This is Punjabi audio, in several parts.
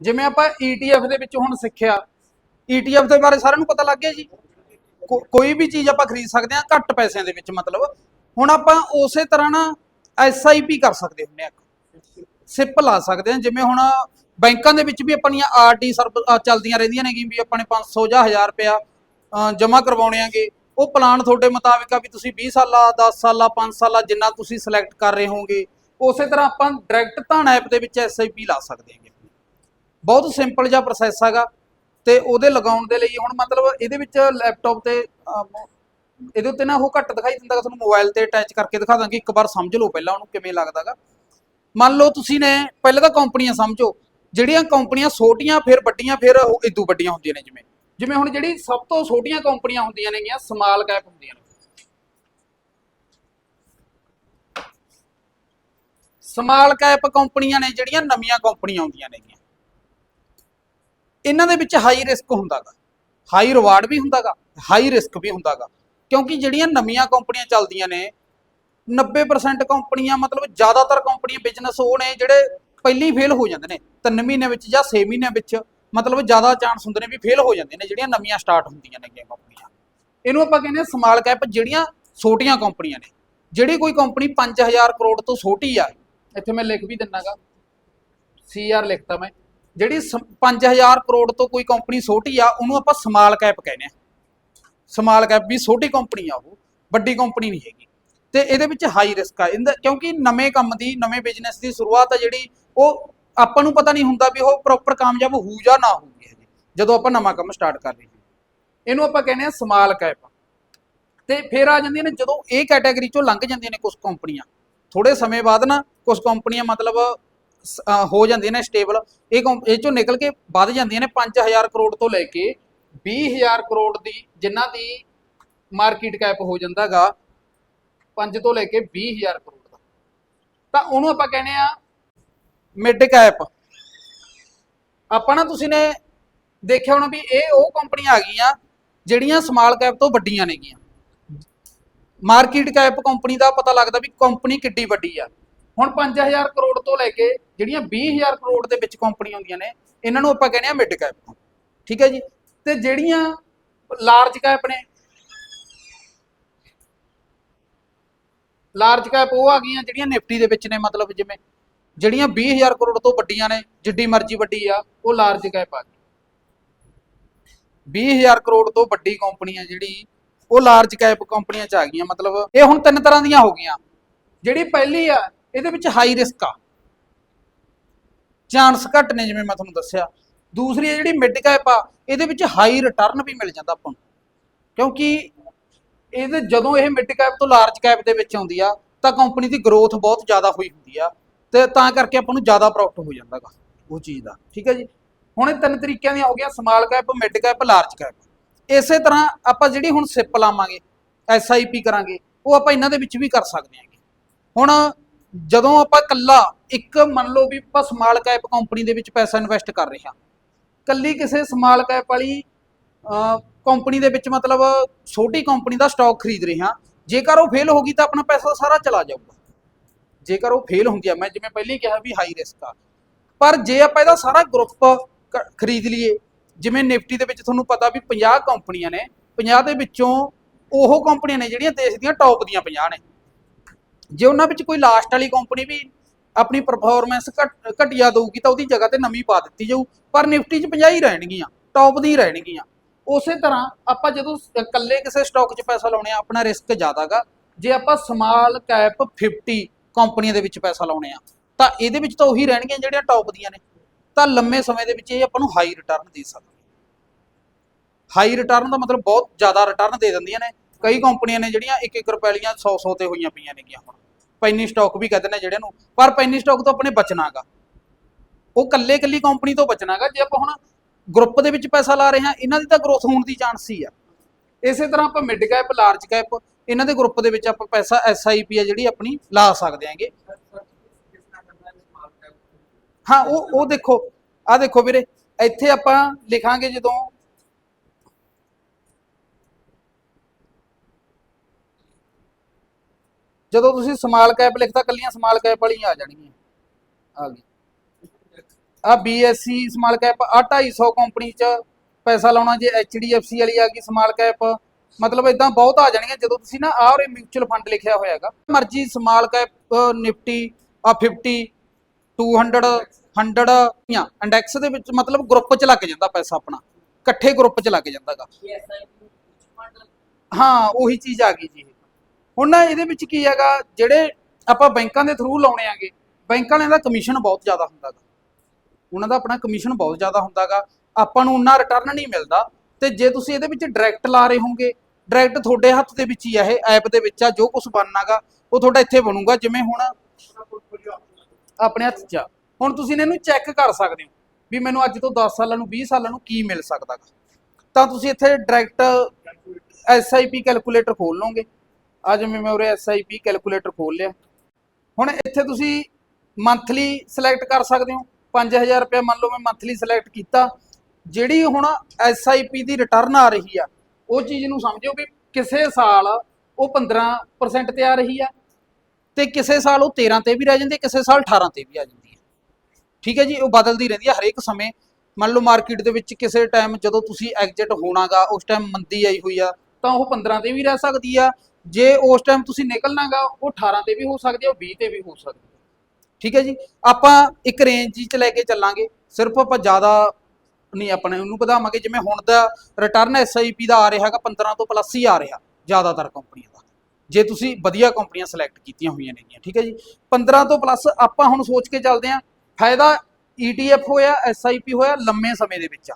ਜਿਵੇਂ ਆਪਾਂ ETF ਦੇ ਵਿੱਚ ਹੁਣ ਸਿੱਖਿਆ ETF ਦੇ ਬਾਰੇ ਸਾਰਿਆਂ ਨੂੰ ਪਤਾ ਲੱਗ ਗਿਆ ਜੀ। ਕੋ- ਕੋਈ ਵੀ ਚੀਜ਼ ਆਪਾਂ ਖਰੀਦ ਸਕਦੇ ਹਾਂ ਘੱਟ ਪੈਸਿਆਂ ਦੇ ਵਿੱਚ ਮਤਲਬ। ਹੁਣ ਆਪਾਂ ਉਸੇ ਤਰ੍ਹਾਂ ਨਾ SIP ਕਰ ਸਕਦੇ ਹੁੰਦੇ ਆ ਸਿਪ ਲਾ ਸਕਦੇ ਹਾਂ, ਜਿਵੇਂ ਹੁਣ ਬੈਂਕਾਂ ਦੇ ਵਿੱਚ ਵੀ ਆਪਣੀਆਂ ਆਰਡੀ ਸਰਵ ਚੱਲਦੀਆਂ ਰਹਿੰਦੀਆਂ ਨੇ ਵੀ ਆਪਾਂ ਨੇ 500 ਜਾਂ 1000 ਰੁਪਇਆ ਜਮ੍ਹਾਂ ਕਰਵਾਉਣੇ ਆਗੇ ਉਹ ਪਲਾਨ ਤੁਹਾਡੇ ਮੁਤਾਬਿਕ ਆ ਵੀ ਤੁਸੀਂ 20 ਸਾਲਾ 10 ਸਾਲਾ 5 ਸਾਲਾ ਜਿੰਨਾ ਤੁਸੀਂ ਸਿਲੈਕਟ ਕਰ ਰਹੇ ਹੋਵੋਗੇ, ਉਸੇ ਤਰ੍ਹਾਂ ਆਪਾਂ ਡਾਇਰੈਕਟ ਧਨ ਐਪ ਦੇ ਵਿੱਚ SIP ਲਾ ਸਕਦੇ ਹਾਂਗੇ। ਬਹੁਤ ਸਿੰਪਲ ਜਿਹਾ ਪ੍ਰੋਸੈਸ ਹੈਗਾ ਤੇ ਉਹਦੇ ਲਗਾਉਣ ਦੇ ਲਈ ਹੁਣ ਮਤਲਬ ਇਹਦੇ ਵਿੱਚ ਲੈਪਟਾਪ ਤੇ ਇਹਦੇ ਉੱਤੇ ਨਾ ਉਹ ਘੱਟ ਦਿਖਾਈ ਦਿੰਦਾ ਤੁਹਾਨੂੰ ਮੋਬਾਈਲ ਤੇ ਅਟੈਚ ਕਰਕੇ ਦਿਖਾ ਦਾਂਗੇ, ਇੱਕ ਵਾਰ ਸਮਝ ਲਓ ਪਹਿਲਾਂ ਉਹਨੂੰ ਕਿਵੇਂ ਲੱਗਦਾਗਾ ਮੰਨ ਲਓ ਤੁਸੀਂ ਨੇ ਪਹਿਲਾਂ ਤਾਂ ਕੰਪਨੀਆਂ ਸਮਝੋ, ਜਿਹੜੀਆਂ ਕੰਪਨੀਆਂ ਛੋਟੀਆਂ ਫਿਰ ਵੱਡੀਆਂ ਫਿਰ ਉਹ ਇਦੋਂ ਵੱਡੀਆਂ ਹੁੰਦੀਆਂ ਨੇ ਜਿਵੇਂ ਜਿਵੇਂ ਹੁਣ ਜਿਹੜੀ ਸਭ ਤੋਂ ਛੋਟੀਆਂ ਕੰਪਨੀਆਂ ਹੁੰਦੀਆਂ ਨੇਗੀਆਂ ਸਮਾਲ ਕੈਪ ਹੁੰਦੀਆਂ ਨੇ। ਸਮਾਲ ਕੈਪ ਕੰਪਨੀਆਂ ਨੇ ਜਿਹੜੀਆਂ ਨਵੀਆਂ ਕੰਪਨੀਆਂ ਹੁੰਦੀਆਂ ਨੇਗੀਆਂ। ਇਹਨਾਂ ਦੇ ਵਿੱਚ ਹਾਈ ਰਿਸਕ ਹੁੰਦਾਗਾ। ਹਾਈ ਰਿਵਾਰਡ ਵੀ ਹੁੰਦਾਗਾ ਹਾਈ ਰਿਸਕ ਵੀ ਹੁੰਦਾਗਾ। ਕਿਉਂਕਿ ਜਿਹੜੀਆਂ ਨਵੀਆਂ ਕੰਪਨੀਆਂ ਚੱਲਦੀਆਂ ਨੇ 90% ਕੰਪਨੀਆਂ, ਮਤਲਬ ਜ਼ਿਆਦਾਤਰ ਕੰਪਨੀਆਂ ਬਿਜ਼ਨਸ ਉਹ ਨੇ ਜਿਹੜੇ ਪਹਿਲੀ ਫੇਲ ਹੋ ਜਾਂਦੇ ਨੇ 3 ਮਹੀਨਿਆਂ ਵਿੱਚ ਜਾਂ 6 ਮਹੀਨਿਆਂ ਵਿੱਚ, ਮਤਲਬ ਜ਼ਿਆਦਾ ਚਾਂਸ ਹੁੰਦੇ ਨੇ ਵੀ ਫੇਲ ਹੋ ਜਾਂਦੇ ਨੇ ਜਿਹੜੀਆਂ ਨਵੀਆਂ ਸਟਾਰਟ ਹੁੰਦੀਆਂ ਨੇ ਕੰਪਨੀਆਂ। ਇਹਨੂੰ ਆਪਾਂ ਕਹਿੰਦੇ ਆ ਸਮਾਲ ਕੈਪ ਜਿਹੜੀਆਂ ਛੋਟੀਆਂ ਕੰਪਨੀਆਂ ਨੇ। ਜਿਹੜੀ ਕੋਈ ਕੰਪਨੀ 5000 ਕਰੋੜ ਤੋਂ ਛੋਟੀ ਆ, ਇੱਥੇ ਮੈਂ ਲਿਖ ਵੀ ਦਿੰਨਾਗਾ। ਸੀਆਰ ਲਿਖਤਾ ਮੈਂ। ਜਿਹੜੀ ਸ- 5000 ਕਰੋੜ ਤੋਂ ਕੋਈ ਕੰਪਨੀ ਛੋਟੀ ਆ, ਉਹਨੂੰ ਆਪਾਂ ਸਮਾਲ ਕੈਪ ਕਹਿੰਦੇ ਆ। ਸਮਾਲ ਕੈਪ ਵੀ ਛੋਟੀ ਕੰਪਨੀ ਆ ਉਹ, ਵੱਡੀ ਕੰਪਨੀ ਨਹੀਂ ਹੈਗੀ। ਤੇ ਇਹਦੇ ਵਿੱਚ ਹਾਈ ਰਿਸਕ ਆ। ਇਹਦਾ ਕਿਉਂਕਿ ਨਵੇਂ ਕੰਮ ਦੀ, ਨਵੇਂ ਬਿਜ਼ਨਸ ਦੀ ਸ਼ੁਰੂਆਤ ਆ ਜਿਹੜੀ, ਉਹ ਆਪਾਂ ਨੂੰ ਪਤਾ ਨਹੀਂ ਹੁੰਦਾ ਵੀ ਉਹ ਪ੍ਰੋਪਰ ਕਾਮਯਾਬ ਹੋਊ ਜਾਂ ਨਾ ਹੋਊਗੀ ਹਜੇ ਜਦੋਂ ਆਪਾਂ ਨਵਾਂ ਕੰਮ ਸਟਾਰਟ ਕਰ ਰਹੇ ਹਾਂ। ਇਹਨੂੰ ਆਪਾਂ ਕਹਿੰਦੇ ਆ ਸਮਾਲ ਕੈਪ ਤੇ ਫਿਰ ਆ ਜਾਂਦੀਆਂ ਨੇ ਜਦੋਂ ਇਹ ਕੈਟਾਗਰੀ ਚੋਂ ਲੰਘ ਜਾਂਦੀਆਂ ਨੇ ਕੁਝ ਕੰਪਨੀਆਂ ਥੋੜੇ ਸਮੇਂ ਬਾਅਦ ਨਾ ਕੁਝ ਕੰਪਨੀਆਂ ਮਤਲਬ ਹੋ ਜਾਂਦੀਆਂ ਨੇ ਸਟੇਬਲ ਇਹ ਕੰਪ- ਇਹ ਚੋਂ ਨਿਕਲ ਕੇ ਵੱਧ ਜਾਂਦੀਆਂ ਨੇ 5000 ਕਰੋੜ ਤੋਂ ਲੈ ਕੇ 20000 ਕਰੋੜ ਦੀ ਜਿਨ੍ਹਾਂ ਦੀ ਮਾਰਕੀਟ ਕੈਪ ਹੋ ਜਾਂਦਾਗਾ 5 ਤੋਂ ਲੈ ਕੇ 20000 ਕਰੋੜ ਦਾ। ਤਾਂ ਉਹਨੂੰ ਆਪਾਂ ਕਹਿੰਦੇ ਆ ਮਿਡ ਕੈਪ ਆਪਾਂ ਨਾ ਤੁਸੀਂ ਨੇ ਦੇਖਿਆ ਹੋਣਾ ਵੀ ਇਹ ਉਹ ਕੰਪਨੀਆਂ ਆ ਗਈਆਂ ਜਿਹੜੀਆਂ ਸਮਾਲ ਕੈਪ ਤੋਂ ਵੱਡੀਆਂ ਨੇਗੀਆਂ। ਮਾਰਕੀਟ ਕੈਪ ਕੰਪਨੀ ਦਾ ਪਤਾ ਲੱਗਦਾ ਵੀ ਕੰਪਨੀ ਕਿੱਡੀ ਵੱਡੀ ਆ। ਹੁਣ 5000 ਕਰੋੜ ਤੋਂ ਲੈ ਕੇ ਜਿਹੜੀਆਂ 20000 ਕਰੋੜ ਦੇ ਵਿੱਚ ਕੰਪਨੀਆਂ ਹੁੰਦੀਆਂ ਨੇ, ਇਹਨਾਂ ਨੂੰ ਆਪਾਂ ਕਹਿੰਦੇ ਆ ਮਿਡ ਕੈਪ ਠੀਕ ਹੈ ਜੀ? ਤੇ ਜਿਹੜੀਆਂ ਲਾਰਜ ਕੈਪ ਨੇ ਲਾਰਜ ਕੈਪ ਉਹ ਆ ਗਈਆਂ ਜਿਹੜੀਆਂ ਨਿਫਟੀ ਦੇ ਵਿੱਚ ਨੇ, ਮਤਲਬ ਜਿਵੇਂ ਜਿਹੜੀਆਂ 20000 ਕਰੋੜ ਤੋਂ ਵੱਡੀਆਂ ਨੇ, ਜਿੱਡੀ ਮਰਜ਼ੀ ਵੱਡੀ ਆ, ਉਹ ਲਾਰਜ ਕੈਪ ਆ ਗਈ। 20000 ਕਰੋੜ ਤੋਂ ਵੱਡੀ ਕੰਪਨੀ ਆ ਜਿਹੜੀ, ਉਹ ਲਾਰਜ ਕੈਪ ਕੰਪਨੀਆਂ ਚ ਆ ਗਈਆਂ, ਮਤਲਬ ਇਹ ਹੁਣ ਤਿੰਨ ਤਰ੍ਹਾਂ ਦੀਆਂ ਹੋ ਗਈਆਂ। ਜਿਹੜੀ ਪਹਿਲੀ ਆ ਇਹਦੇ ਵਿੱਚ ਹਾਈ ਰਿਸਕ ਆ। ਚਾਂਸ ਘੱਟ ਨੇ ਜਿਵੇਂ ਮੈਂ ਤੁਹਾਨੂੰ ਦੱਸਿਆ। ਦੂਸਰੀ ਆ ਜਿਹੜੀ ਮਿਡ ਕੈਪ ਆ, ਇਹਦੇ ਵਿੱਚ ਹਾਈ ਰਿਟਰਨ ਵੀ ਮਿਲ ਜਾਂਦਾ ਆਪਾਂ ਨੂੰ। ਕਿਉਂਕਿ ਇਹਦੇ ਜਦੋਂ ਇਹ ਮਿਡ ਕੈਪ ਤੋਂ ਲਾਰਜ ਕੈਪ ਦੇ ਵਿੱਚ ਆਉਂਦੀ ਆ, ਤਾਂ ਕੰਪਨੀ ਦੀ ਗਰੋਥ ਬਹੁਤ ਜ਼ਿਆਦਾ ਹੋਈ ਹੁੰਦੀ ਆ। ਤੇ ਤਾਂ ਕਰਕੇ ਆਪਾਂ ਨੂੰ ਜ਼ਿਆਦਾ ਪ੍ਰੋਫਿਟ ਹੋ ਜਾਂਦਾਗਾ, ਉਹ ਚੀਜ਼ ਦਾ। ਠੀਕ ਹੈ ਜੀ? ਹੁਣ ਇਹ ਤਿੰਨ ਤਰੀਕਿਆਂ ਦੀਆਂ ਹੋ ਗਈਆਂ small cap mid cap large cap ਇਸੇ ਤਰ੍ਹਾਂ ਆਪਾਂ ਜਿਹੜੀ ਹੁਣ ਸਿਪ ਲਾਵਾਂਗੇ ਐਸਆਈਪੀ ਕਰਾਂਗੇ, ਉਹ ਆਪਾਂ ਇਹਨਾਂ ਦੇ ਵਿੱਚ ਵੀ ਕਰ ਸਕਦੇ ਹਾਂਗੇ। ਹੁਣ ਜਦੋਂ ਆਪਾਂ ਕੱਲਾ ਇੱਕ ਮੰਨ ਲਓ ਵੀ ਆਪਾਂ ਸਮਾਲ ਕੈਪ ਕੰਪਨੀ ਦੇ ਵਿੱਚ ਪੈਸਾ ਇਨਵੈਸਟ ਕਰ ਰਹੇ ਹਾਂ ਕੱਲੀ ਕਿਸੇ ਸਮਾਲ ਕੈਪ ਵਾਲੀ ਕੰਪਨੀ ਦੇ ਵਿੱਚ ਮਤਲਬ ਛੋਟੀ ਕੰਪਨੀ ਦਾ ਸਟਾਕ ਖਰੀਦ ਰਹੇ ਹਾਂ, ਜੇਕਰ ਉਹ ਫੇਲ ਹੋ ਗਈ ਤਾਂ ਆਪਣਾ ਪੈਸਾ ਸਾਰਾ ਚਲਾ ਜਾਊਗਾ। ਜੇਕਰ ਉਹ ਫੇਲ ਹੁੰਦੀ ਆ, ਮੈਂ ਜਿਵੇਂ ਪਹਿਲੇ ਹੀ ਕਿਹਾ ਵੀ ਹਾਈ ਰਿਸਕ ਆ। ਪਰ ਜੇ ਆਪਾਂ ਇਹਦਾ ਸਾਰਾ ਗਰੁੱਪ ਖਰੀਦ ਲਈਏ, ਜਿਵੇਂ ਨਿਫਟੀ ਦੇ ਵਿੱਚ ਤੁਹਾਨੂੰ ਪਤਾ ਵੀ 50 ਕੰਪਨੀਆਂ ਨੇ 50 ਦੇ ਵਿੱਚੋਂ ਉਹ ਕੰਪਨੀਆਂ ਨੇ ਜਿਹੜੀਆਂ ਦੇਸ਼ ਦੀਆਂ ਟੌਪ ਦੀਆਂ 50 ਨੇ। ਜੇ ਉਹਨਾਂ ਵਿੱਚ ਕੋਈ ਲਾਸਟ ਵਾਲੀ ਕੰਪਨੀ ਵੀ ਆਪਣੀ ਪਰਫਾਰਮੈਂਸ ਘਟਿਆ ਦਊਗੀ ਤਾਂ ਉਹਦੀ ਜਗ੍ਹਾ ਤੇ ਨਵੀਂ ਪਾ ਦਿੱਤੀ ਜਾਊ। ਪਰ ਨਿਫਟੀ 'ਚ 50 ਹੀ ਰਹਿਣਗੀਆਂ ਟੌਪ ਦੀ ਰਹਿਣਗੀਆਂ। ਉਸੇ ਤਰ੍ਹਾਂ ਆਪਾਂ ਜਦੋਂ ਇਕੱਲੇ ਕਿਸੇ ਸਟਾਕ 'ਚ ਪੈਸਾ ਲਾਉਣੇ ਆ, ਆਪਣਾ ਰਿਸਕ ਜ਼ਿਆਦਾਗਾ ਜੇ ਆਪਾਂ ਸਮਾਲ ਕੈਪ 50 ਕੰਪਨੀਆਂ ਦੇ ਵਿੱਚ ਪੈਸਾ ਲਾਉਣੇ ਆ, ਤਾਂ ਇਹਦੇ ਵਿੱਚ ਤਾਂ ਉਹੀ ਰਹਿਣਗੀਆਂ ਜਿਹੜੀਆਂ ਟੌਪ ਦੀਆਂ ਨੇ। ਤਾਂ ਲੰਮੇ ਸਮੇਂ ਦੇ ਵਿੱਚ ਇਹ ਆਪਾਂ ਨੂੰ ਹਾਈ ਰਿਟਰਨ ਦੇ ਸਕਦੀ ਹਾਈ ਰਿਟਰਨ ਦਾ ਮਤਲਬ ਬਹੁਤ ਜ਼ਿਆਦਾ ਰਿਟਰਨ ਦੇ ਦਿੰਦੀਆਂ ਨੇ। ਕਈ ਕੰਪਨੀਆਂ ਨੇ ਜਿਹੜੀਆਂ 1-1 ਰੁਪਏ ਵਾਲੀਆਂ 100-100 ਤੇ ਹੋਈਆਂ ਪਈਆਂ ਨੇਗੀਆਂ ਹੁਣ। ਪੈਨੀ ਸਟਾਕ ਵੀ ਕਹਿੰਦੇ ਨੇ ਜਿਹੜਿਆਂ ਨੂੰ, ਪਰ ਪੈਨੀ ਸਟਾਕ ਤੋਂ ਆਪਣੇ ਬਚਣਾਗਾ। ਉਹ ਕੱਲੇ ਕੱਲੀ ਕੰਪਨੀ ਤੋਂ ਬਚਣਾਗਾ। ਜੇ ਆਪਾਂ ਹੁਣ ਗਰੁੱਪ ਦੇ ਵਿੱਚ ਪੈਸਾ ਲਾ ਰਹੇ ਹਾਂ, ਇਹਨਾਂ ਦੀ ਤਾਂ ਗਰੋਥ ਹੋਣ ਦੀ ਚਾਂਸ ਹੀ ਆ। ਇਸੇ ਤਰ੍ਹਾਂ ਆਪਾਂ ਮਿਡ ਕੈਪ ਲਾਰਜ ਕੈਪ ਇਹਨਾਂ ਦੇ ਗਰੁੱਪ ਦੇ ਵਿੱਚ ਆਪਾਂ ਪੈਸਾ ਐਸਆਈਪੀ ਆ ਜਿਹੜੀ ਆਪਣੀ ਲਾ ਸਕਦੇ ਆਂਗੇ। ਹਾਂ, ਉਹ ਉਹ ਦੇਖੋ ਆ ਦੇਖੋ ਵੀਰੇ, ਇੱਥੇ ਆਪਾਂ ਲਿਖਾਂਗੇ ਜਦੋਂ ਜਦੋਂ ਤੁਸੀਂ ਸਮਾਲ ਕੈਪ ਲਿਖਤਾ ਕੱਲੀਆਂ ਸਮਾਲ ਕੈਪ ਵਾਲੀਆਂ ਆ ਜਾਣਗੀਆਂ। ਆ ਗਈ। ਆ BSC ਸਮਾਲ ਕੈਪ ਆ 250 ਕੰਪਨੀ ਚ ਪੈਸਾ ਲਾਉਣਾ ਜੇ HDFC ਵਾਲੀ ਆ ਗਈ ਸਮਾਲ ਕੈਪ। ਮਤਲਬ ਇਦਾਂ ਬਹੁਤ ਆ ਜਾਣੀਆਂ ਜਦੋਂ ਤੁਸੀਂ ਨਾ ਆਹ ਉਰੇ ਮਿਊਚੁਅਲ ਫੰਡ ਲਿਖਿਆ ਹੋਇਆ ਹੈਗਾ। ਮਰਜ਼ੀ ਸਮਾਲ ਕੈਪ ਨਿਫਟੀ ਆ 50 200 100 ਜਾਂ ਇੰਡੈਕਸ ਦੇ ਵਿੱਚ ਮਤਲਬ ਗਰੁੱਪ ਚ ਲੱਗ ਜਾਂਦਾ ਪੈਸਾ ਆਪਣਾ। ਇਕੱਠੇ ਗਰੁੱਪ ਚ ਲੱਗ ਜਾਂਦਾਗਾ। ਹਾਂ ਉਹੀ ਚੀਜ਼ ਆ ਗਈ ਜੀ। ਹੁਣ ਨਾ ਇਹਦੇ ਵਿੱਚ ਕੀ ਹੈਗਾ, ਜਿਹੜੇ ਆਪਾਂ ਬੈਂਕਾਂ ਦੇ ਥਰੂ ਲਾਉਣੇ ਆਗੇ ਬੈਂਕਾਂ ਵਾਲਿਆਂ ਦਾ ਕਮਿਸ਼ਨ ਬਹੁਤ ਜ਼ਿਆਦਾ ਹੁੰਦਾਗਾ ਉਹਨਾਂ ਦਾ ਆਪਣਾ ਕਮਿਸ਼ਨ ਬਹੁਤ ਜ਼ਿਆਦਾ ਹੁੰਦਾਗਾ ਆਪਾਂ ਨੂੰ ਉਨਾ ਰਿਟਰਨ ਨਹੀਂ ਮਿਲਦਾ। ਤੇ ਜੇ ਤੁਸੀਂ ਇਹਦੇ ਵਿੱਚ ਡਾਇਰੈਕਟ ਲਾ ਰਹੇ ਹੋਗੇ ਡਾਇਰੈਕਟ ਤੁਹਾਡੇ ਹੱਥ ਦੇ ਵਿੱਚ ਹੀ ਆ ਇਹ ਐਪ ਦੇ ਵਿੱਚ ਆ, ਜੋ ਕੁਝ ਬਣਨਾਗਾ ਉਹ ਤੁਹਾਡਾ ਇੱਥੇ ਬਣੂਗਾ, ਜਿਵੇਂ ਹੁਣ ਆਪਣੇ ਹੱਥ 'ਚ ਆ। ਹੁਣ ਤੁਸੀਂ ਇਹਨੂੰ ਚੈੱਕ ਕਰ ਸਕਦੇ ਹੋ ਵੀ ਮੈਨੂੰ ਅੱਜ ਤੋਂ 10 ਸਾਲਾਂ ਨੂੰ 20 ਸਾਲਾਂ ਨੂੰ ਕੀ ਮਿਲ ਸਕਦਾਗਾ ਤਾਂ ਤੁਸੀਂ ਇੱਥੇ ਡਾਇਰੈਕਟ SIP ਕੈਲਕੂਲੇਟਰ ਖੋਲ ਲਓਗੇ। ਆ ਜਿਵੇਂ ਮੈਂ ਉਰੇ SIP ਕੈਲਕੂਲੇਟਰ ਖੋਲ ਲਿਆ। ਹੁਣ ਇੱਥੇ ਤੁਸੀਂ ਮੰਥਲੀ ਸਿਲੈਕਟ ਕਰ ਸਕਦੇ ਹੋ। 5000 ਰੁਪਏ ਮੰਨ ਲਓ ਮੈਂ ਮੰਥਲੀ ਸਿਲੈਕਟ ਕੀਤਾ। ਜਿਹੜੀ ਹੁਣ SIP ਦੀ ਰਿਟਰਨ ਆ ਰਹੀ ਆ, ਉਹ ਚੀਜ਼ ਨੂੰ ਸਮਝੋ ਵੀ ਕਿਸੇ ਸਾਲ ਉਹ 15% ਤੇ ਆ ਰਹੀ ਆ ਤੇ ਕਿਸੇ ਸਾਲ ਉਹ 13 ਤੇ ਵੀ ਰਹਿ ਜਾਂਦੀ ਕਿਸੇ ਸਾਲ 18 ਤੇ ਵੀ ਆ ਜਾਂਦੀ ਹੈ ਠੀਕ ਹੈ ਜੀ? ਉਹ ਬਦਲਦੀ ਰਹਿੰਦੀ ਹੈ ਹਰੇਕ ਸਮੇਂ। ਮੰਨ ਲਓ ਮਾਰਕੀਟ ਦੇ ਵਿੱਚ ਕਿਸੇ ਟਾਈਮ ਜਦੋਂ ਤੁਸੀਂ ਐਗਜ਼ਿਟ ਹੋਣਾਗਾ, ਉਸ ਟਾਈਮ ਮੰਦੀ ਆਈ ਹੋਈ ਆ, ਤਾਂ ਉਹ 15 ਤੇ ਵੀ ਰਹਿ ਸਕਦੀ ਆ। ਜੇ ਉਸ ਟਾਈਮ ਤੁਸੀਂ ਨਿਕਲਣਾਗਾ, ਉਹ 18 ਤੇ ਵੀ ਹੋ ਸਕਦੀ ਹੈ ਉਹ 20 ਤੇ ਵੀ ਹੋ ਸਕਦੀ ਹੈ ਠੀਕ ਹੈ ਜੀ? ਆਪਾਂ ਇੱਕ ਰੇਂਜ ਚ ਲੈ ਕੇ ਚੱਲਾਂਗੇ। ਸਿਰਫ ਆਪਾਂ ਜ਼ਿਆਦਾ ਨਹੀਂ, ਆਪਣੇ ਉਹਨੂੰ ਵਧਾਵਾਂਗੇ। ਜਿਵੇਂ ਹੁਣ ਦਾ ਰਿਟਰਨ ਐਸਆਈਪੀ ਦਾ ਆ ਰਿਹਾ ਹੈਗਾ 15 ਤੋਂ ਪਲੱਸ ਹੀ ਆ ਰਿਹਾ, ਜ਼ਿਆਦਾਤਰ ਕੰਪਨੀਆਂ ਦਾ। ਜੇ ਤੁਸੀਂ ਵਧੀਆ ਕੰਪਨੀਆਂ ਸਿਲੈਕਟ ਕੀਤੀਆਂ ਹੋਈਆਂ ਨੇਗੀਆਂ, ਠੀਕ ਹੈ ਜੀ? 15 ਤੋਂ ਪਲੱਸ ਆਪਾਂ ਹੁਣ ਸੋਚ ਕੇ ਚੱਲਦੇ ਆਂ ਫਾਇਦਾ ETF ਹੋਇਆ SIP ਹੋਇਆ, ਲੰਮੇ ਸਮੇਂ ਦੇ ਵਿੱਚ ਆ।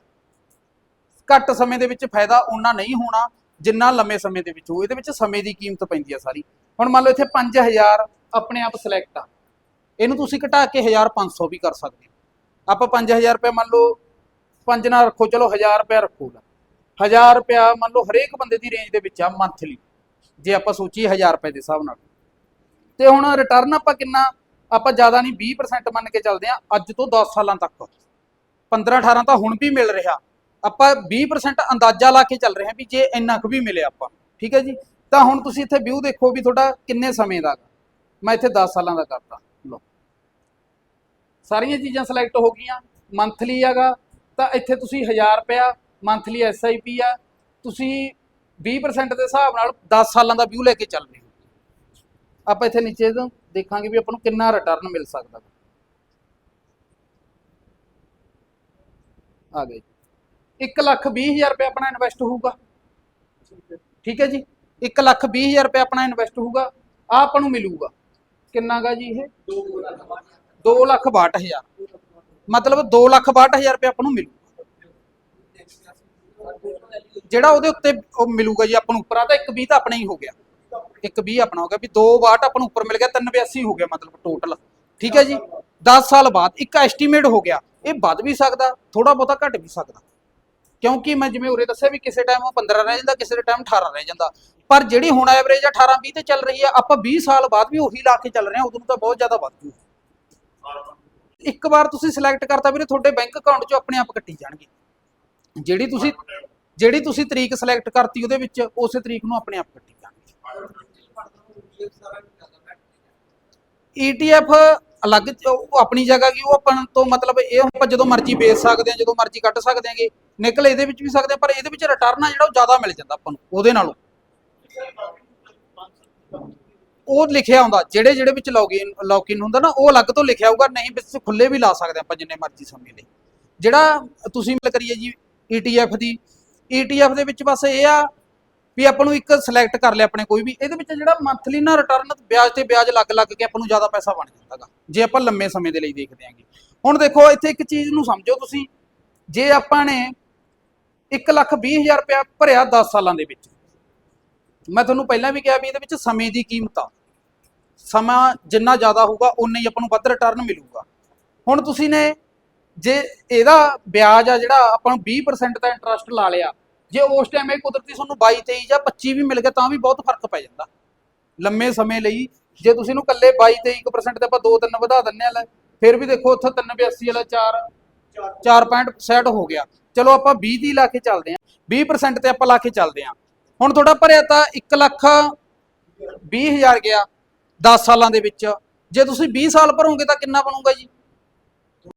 ਘੱਟ ਸਮੇਂ ਦੇ ਵਿੱਚ ਫਾਇਦਾ ਉਹਨਾਂ ਨਹੀਂ ਹੋਣਾ। ਜਿੰਨਾ ਲੰਮੇ ਸਮੇਂ ਦੇ ਵਿੱਚ ਹੋ ਇਹਦੇ ਵਿੱਚ ਸਮੇਂ ਦੀ ਕੀਮਤ ਪੈਂਦੀ ਆ ਸਾਰੀ। ਹੁਣ ਮੰਨ ਲਓ ਇੱਥੇ 5000 ਆਪਣੇ ਆਪ ਸਿਲੈਕਟ ਆ। ਇਹਨੂੰ ਤੁਸੀਂ ਘਟਾ ਕੇ 1500 ਵੀ ਕਰ ਸਕਦੇ ਹੋ। ਆਪਾਂ 5000 ਰੁਪਏ ਮੰਨ ਲਓ, ਪੰਜ ਨਾ ਰੱਖੋ, ਚਲੋ 1000 ਰੁਪਏ ਰੱਖੋ 1000 ਰੁਪਿਆ ਮੰਨ ਲਓ ਹਰੇਕ ਬੰਦੇ ਦੀ ਰੇਂਜ ਦੇ ਵਿੱਚ ਆ ਮੰਥਲੀ ਜੇ ਆਪਾਂ ਸੋਚੀਏ 1000 ਰੁਪਏ ਦੇ ਹਿਸਾਬ ਨਾਲ। ਤੇ ਹੁਣ ਰਿਟਰਨ ਆਪਾਂ ਕਿੰਨਾ? ਆਪਾਂ ਜ਼ਿਆਦਾ ਨਹੀਂ 20% ਮੰਨ ਕੇ ਚੱਲਦੇ ਆ, ਅੱਜ ਤੋਂ 10 ਸਾਲਾਂ ਤੱਕ। 15 18 ਤਾਂ ਹੁਣ ਵੀ ਮਿਲ ਰਿਹਾ। ਆਪਾਂ 20% ਅੰਦਾਜ਼ਾ ਲਾ ਕੇ ਚੱਲ ਰਹੇ ਹਾਂ ਵੀ ਜੇ ਇੰਨਾ ਕੁ ਵੀ ਮਿਲੇ ਆਪਾਂ, ਠੀਕ ਹੈ ਜੀ? ਤਾਂ ਹੁਣ ਤੁਸੀਂ ਇੱਥੇ ਵਿਊ ਦੇਖੋ ਵੀ ਤੁਹਾਡਾ ਕਿੰਨੇ ਸਮੇਂ ਦਾ ਮੈਂ ਇੱਥੇ 10 ਸਾਲਾਂ ਦਾ ਕਰਤਾ ਲਓ। ਸਾਰੀਆਂ ਚੀਜ਼ਾਂ ਸਿਲੈਕਟ ਹੋ ਗਈਆਂ ਮੰਥਲੀ ਹੈਗਾ, ਤਾਂ ਇੱਥੇ ਤੁਸੀਂ 1000 ਰੁਪਿਆ ਮੰਥਲੀ ਐਸਆਈਪੀ ਆ, ਤੁਸੀਂ 20% ਦੇ ਹਿਸਾਬ ਨਾਲ 10 ਸਾਲਾਂ ਦਾ ਵਿਊ ਲੈ ਕੇ ਚੱਲ ਰਹੇ ਹੋ। ਆਪਾਂ ਇੱਥੇ ਨੀਚੇ ਤੋਂ ਦੇਖਾਂਗੇ ਵੀ ਆਪਾਂ ਨੂੰ ਕਿੰਨਾ ਰਿਟਰਨ ਮਿਲ ਸਕਦਾ ਆ ਗਏ 1 ਲੱਖ 20 ਹਜ਼ਾਰ ਰੁਪਏ ਆਪਣਾ ਇਨਵੈਸਟ ਹੋਊਗਾ। ਠੀਕ ਹੈ ਜੀ? 1 ਲੱਖ 20 ਹਜ਼ਾਰ ਰੁਪਏ ਆਪਣਾ ਇਨਵੈਸਟ ਹੋਊਗਾ। ਆ ਆਪਾਂ ਨੂੰ ਮਿਲੂਗਾ। ਕਿੰਨਾਗਾ ਜੀ ਇਹ? 2 ਲੱਖ 62 ਹਜ਼ਾਰ। ਮਤਲਬ 2 ਲੱਖ 62 ਹਜ਼ਾਰ ਰੁਪਏ ਆਪਾਂ ਨੂੰ ਮਿਲੂਗਾ ਜਿਹੜਾ ਉਹਦੇ ਉੱਤੇ ਉਹ ਮਿਲੂਗਾ ਜੀ ਆਪਾਂ ਨੂੰ ਉੱਪਰ। ਆ ਤਾਂ 1 20 ਤਾਂ ਆਪਣਾ ਹੀ ਹੋ ਗਿਆ। 1 20 ਆਪਣਾ ਹੋ ਗਿਆ। ਵੀ 2 ਵਾਟ ਆਪਾਂ ਨੂੰ ਉੱਪਰ ਮਿਲ ਗਿਆ 382 ਹੋ ਗਿਆ ਮਤਲਬ ਟੋਟਲ ਠੀਕ ਹੈ ਜੀ? 10 ਸਾਲ ਬਾਅਦ ਇੱਕ ਐਸਟੀਮੇਟ ਹੋ ਗਿਆ। ਇਹ ਵੱਧ ਵੀ ਸਕਦਾ ਥੋੜਾ ਬਹੁਤਾ ਘਟ ਵੀ ਸਕਦਾ। ਕਿਉਂਕਿ ਮੈਂ ਜਿਵੇਂ ਉਰੇ ਦੱਸਿਆ ਵੀ ਕਿਸੇ ਟਾਈਮ ਉਹ 15 ਰਹਿ ਜਾਂਦਾ, ਕਿਸੇ ਟਾਈਮ 18 ਰਹਿ ਜਾਂਦਾ। ਪਰ ਜਿਹੜੀ ਹੁਣ ਐਵਰੇਜ 18 20 ਤੇ ਚੱਲ ਰਹੀ ਆ, ਆਪਾਂ 20 ਸਾਲ ਬਾਅਦ ਵੀ ਉਹੀ ਲਾ ਕੇ ਚੱਲ ਰਹੇ ਹਾਂ ਉਦੋਂ ਤਾਂ ਬਹੁਤ ਜ਼ਿਆਦਾ ਵੱਧ ਜੂ। ਇੱਕ ਵਾਰ ਤੁਸੀਂ ਸਿਲੈਕਟ ਕਰਤਾ ਵੀਰੇ, ਤੁਹਾਡੇ ਬੈਂਕ ਅਕਾਊਂਟ 'ਚੋਂ ਆਪਣੇ ਆਪ ਕੱਟੀ ਜਾਣਗੇ। ਜਿਹੜੀ ਤੁਸੀਂ ਜਿਹੜੀ ਤੁਸੀਂ ਤਰੀਕ ਸਿਲੈਕਟ ਕਰਤੀ ਉਹਦੇ ਵਿੱਚ, ਉਸੇ ਤਰੀਕ ਨੂੰ ਆਪਣੇ ਆਪ ਕੱਟੀ ਜਾਣਗੇ। ETF ਅਲੱਗ ਉਹ ਆਪਣੀ ਜਗ੍ਹਾ ਕੀ, ਉਹ ਆਪਾਂ ਤੋਂ ਮਤਲਬ ਇਹ ਆਪਾਂ ਜਦੋਂ ਮਰਜ਼ੀ ਵੇਚ ਸਕਦੇ ਹਾਂ, ਜਦੋਂ ਮਰਜ਼ੀ ਕੱਢ ਸਕਦੇ ਹਾਂਗੇ, ਨਿਕਲ ਇਹਦੇ ਵਿੱਚ ਵੀ ਸਕਦੇ ਹਾਂ, ਪਰ ਇਹਦੇ ਵਿੱਚ ਰਿਟਰਨ ਆ ਜਿਹੜਾ ਉਹ ਜ਼ਿਆਦਾ ਮਿਲ ਜਾਂਦਾ ਆਪਾਂ ਨੂੰ, ਉਹਦੇ ਨਾਲੋਂ। ਉਹ ਲਿਖਿਆ ਹੁੰਦਾ, ਜਿਹੜੇ ਜਿਹੜੇ ਵਿੱਚ ਲੌਗਇਨ ਲੌਗਇਨ ਹੁੰਦਾ ਨਾ, ਉਹ ਅਲੱਗ ਤੋਂ ਲਿਖਿਆ ਹੋਊਗਾ, ਨਹੀਂ ਵਿੱਚ ਖੁੱਲੇ ਵੀ ਲਾ ਸਕਦੇ ਆਪਾਂ ਜਿੰਨੇ ਮਰਜ਼ੀ ਸਮੇਂ ਲਈ। ਜਿਹੜਾ ਤੁਸੀਂ ਮਿਲ ਕਰੀਏ ਜੀ ETF ਦੀ ETF ਦੇ ਵਿੱਚ ਬਸ ਇਹ ਆ ਵੀ ਆਪਾਂ ਨੂੰ ਇੱਕ ਸਿਲੈਕਟ ਕਰ ਲਿਆ ਆਪਣੇ ਕੋਈ ਵੀ, ਇਹਦੇ ਵਿੱਚ ਜਿਹੜਾ ਮੰਥਲੀ ਨਾ ਰਿਟਰਨ ਵਿਆਜ ਤੇ ਵਿਆਜ ਲੱਗ ਲੱਗ ਕੇ ਆਪਾਂ ਨੂੰ ਜ਼ਿਆਦਾ ਪੈਸਾ ਬਣ ਜਾਂਦਾਗਾ, ਜੇ ਆਪਾਂ ਲੰਮੇ ਸਮੇਂ ਦੇ ਲਈ ਦੇਖਦੇ ਆਂਗੇ। ਹੁਣ ਦੇਖੋ, ਇੱਥੇ ਇੱਕ ਚੀਜ਼ ਨੂੰ ਸਮਝੋ ਤੁਸੀਂ, ਜੇ ਆਪਾਂ ਨੇ 1 ਲੱਖ 20 ਹਜ਼ਾਰ ਰੁਪਇਆ ਭਰਿਆ 10 ਸਾਲਾਂ ਦੇ ਵਿੱਚ, ਮੈਂ ਤੁਹਾਨੂੰ ਪਹਿਲਾਂ ਵੀ ਕਿਹਾ ਵੀ ਇਹਦੇ ਵਿੱਚ ਸਮੇਂ ਦੀ ਕੀਮਤ ਆ। ਸਮਾਂ ਜਿੰਨਾ ਜ਼ਿਆਦਾ ਹੋਊਗਾ ਉਨਾ ਹੀ ਆਪਾਂ ਨੂੰ ਵੱਧ ਰਿਟਰਨ ਮਿਲੂਗਾ। ਹੁਣ ਤੁਸੀਂ ਨੇ, ਜੇ ਇਹਦਾ ਵਿਆਜ ਆ ਜਿਹੜਾ ਆਪਾਂ ਨੂੰ 20% ਦਾ ਇੰਟਰਸਟ ਲਾ ਲਿਆ ਜੇ ਉਸ ਟਾਈਮ ਇਹ ਕੁਦਰਤੀ ਤੁਹਾਨੂੰ 22 23 ਜਾਂ 25 ਵੀ ਮਿਲ ਗਿਆ ਤਾਂ ਵੀ ਬਹੁਤ ਫ਼ਰਕ ਪੈ ਜਾਂਦਾ। ਲੰਮੇ ਸਮੇਂ ਲਈ ਜੇ ਤੁਸੀਂ ਇਹਨੂੰ ਕੱਲੇ 22 23% ਤੇ ਆਪਾਂ 2 3 ਵਧਾ ਦਿੰਨੇ ਆ ਲੈ ਫਿਰ ਵੀ ਦੇਖੋ ਉੱਥੇ 382 ਵਾਲਾ 4 4.67 ਹੋ ਗਿਆ। ਚਲੋ ਆਪਾਂ 20 ਦੀ ਲਾ ਕੇ ਚੱਲਦੇ ਆ 20% ਤੇ ਆਪਾਂ ਲਾ ਕੇ ਚੱਲਦੇ ਆ ਹੁਣ ਤੁਹਾਡਾ ਭਰਿਆ ਤਾਂ 1 ਲੱਖ 20 ਹਜ਼ਾਰ ਗਿਆ 10 ਸਾਲਾਂ ਦੇ ਵਿੱਚ। ਜੇ ਤੁਸੀਂ 20 ਸਾਲ ਭਰੋਗੇ ਤਾਂ ਕਿੰਨਾ ਬਣੂਗਾ ਜੀ?